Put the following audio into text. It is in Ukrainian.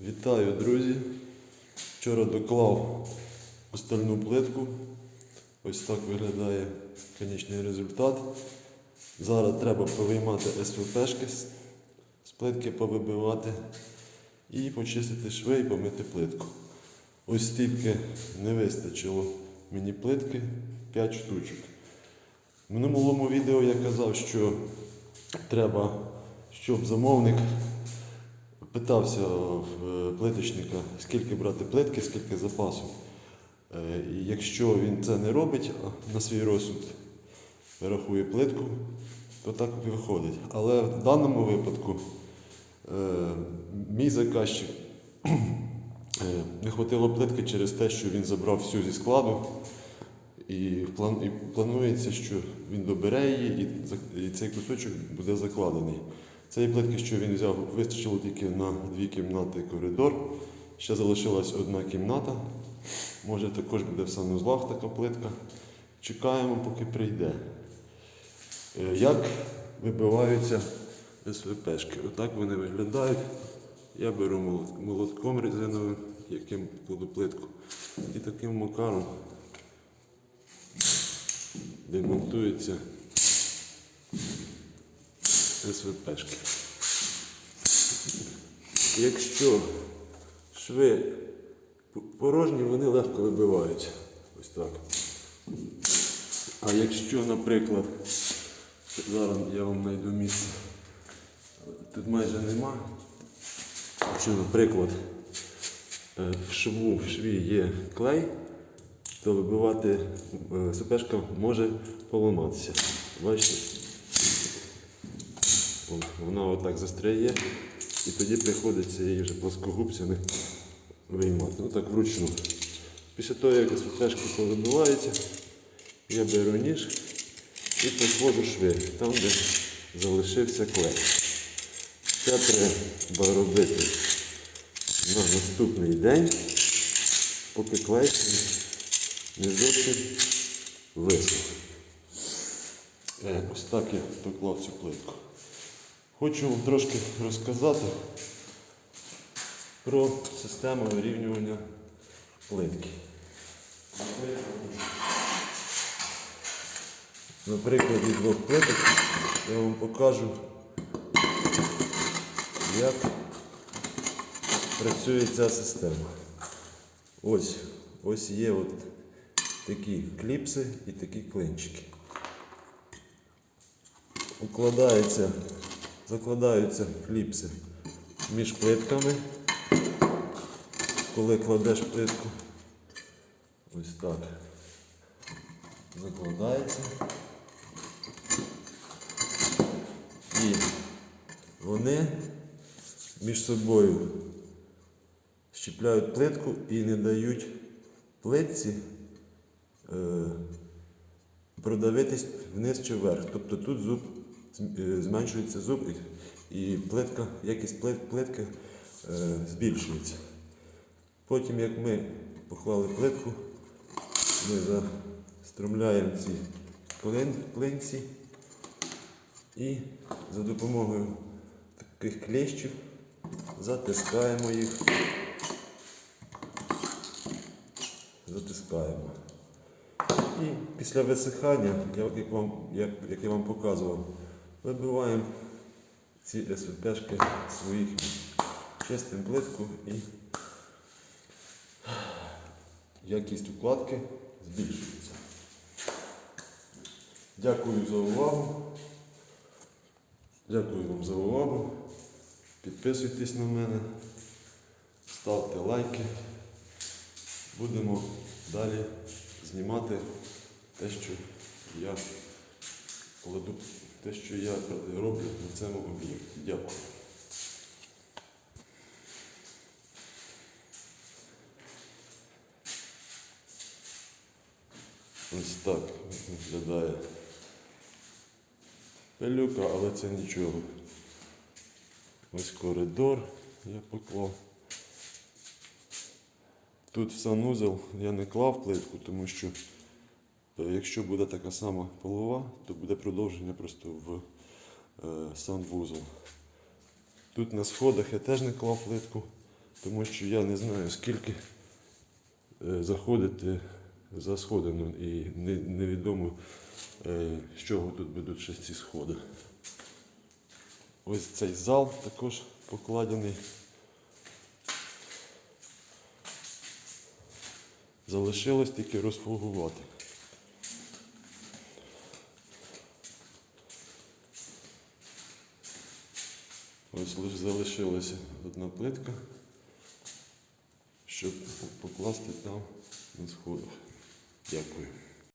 Вітаю, друзі! Вчора доклав остальну плитку. Ось так виглядає конечний результат. Зараз треба повиймати СВПшки з плитки, повибивати і почистити шви і помити плитку. Ось стільки не вистачило мені плитки 5 штучок. В минулому відео я казав, що треба, щоб замовник питався в е, плиточника, скільки брати плитки, скільки запасу. Е, І якщо він це не робить на свій розсуд, рахує плитку, то так і виходить. Але в даному випадку е, мій заказчик не хватило плитки через те, що він забрав всю зі складу. І планується, що він добере її, і цей кусочок буде закладений. Цієї плитки, що він взяв, вистачило тільки на дві кімнати коридор. Ще залишилась одна кімната. Може також буде в санузлах така плитка. Чекаємо, поки прийде. Е, Як вибиваються СВПшки? Отак вони виглядають. Я беру молотком резиновим, яким кладу плитку. І таким макаром демонтуються СВПшки. Якщо шви порожні, вони легко вибиваються. Ось так. А якщо, наприклад, зараз я вам знайду місце, тут майже нема. Якщо, наприклад, е, в шву, в шві є клей, то вибивати е, СПшка може поламатися. Бачите? Вона отак застряє, і тоді приходиться її вже плоскогубцями виймати. Ну так вручну. Після того, як СПшка повибивається, я беру ніж і проходжу шви, там, де залишився клей. Це треба робити на наступний день, поки клей не зовсім висох. Е, ось так я доклав цю плитку. Хочу вам трошки розказати про систему вирівнювання плитки. На прикладі двох плиток я вам покажу, як працює ця система. Ось, ось є от такі кліпси і такі клинчики. Укладаються, закладаються кліпси між плитками. Коли кладеш плитку, ось так закладається. І вони між собою щіпляють плитку і не дають плитці е, продавитись вниз чи вверх. Тобто тут зуб зменшується зуб і, плитка, якість плит, плитки е, збільшується. Потім, як ми поклали плитку, ми заструмляємо ці клин, клинці і за допомогою таких клещів затискаємо їх. Затискаємо. І після висихання, як, як, вам, як, як я вам показував, вибиваємо ці СВПшки своїх чистим плитку і якість укладки збільшується. Дякую за увагу. Дякую вам за увагу. Підписуйтесь на мене, ставте лайки. Будемо далі знімати те, що я кладу, те, що я роблю на цьому об'єкті. Дякую. Ось так виглядає пилюка, але це нічого. Ось коридор я поклав. Тут санузел я не клав плитку, тому що якщо буде така сама полова, то буде продовження просто в е, санвузол. Тут на сходах я теж не клав плитку, тому що я не знаю, скільки е, заходити за сходами і невідомо, е, з чого тут будуть ще ці сходи. Ось цей зал також покладений. Залишилось тільки розфугувати. Ось лише залишилася одна плитка, щоб покласти там на сходах. Дякую.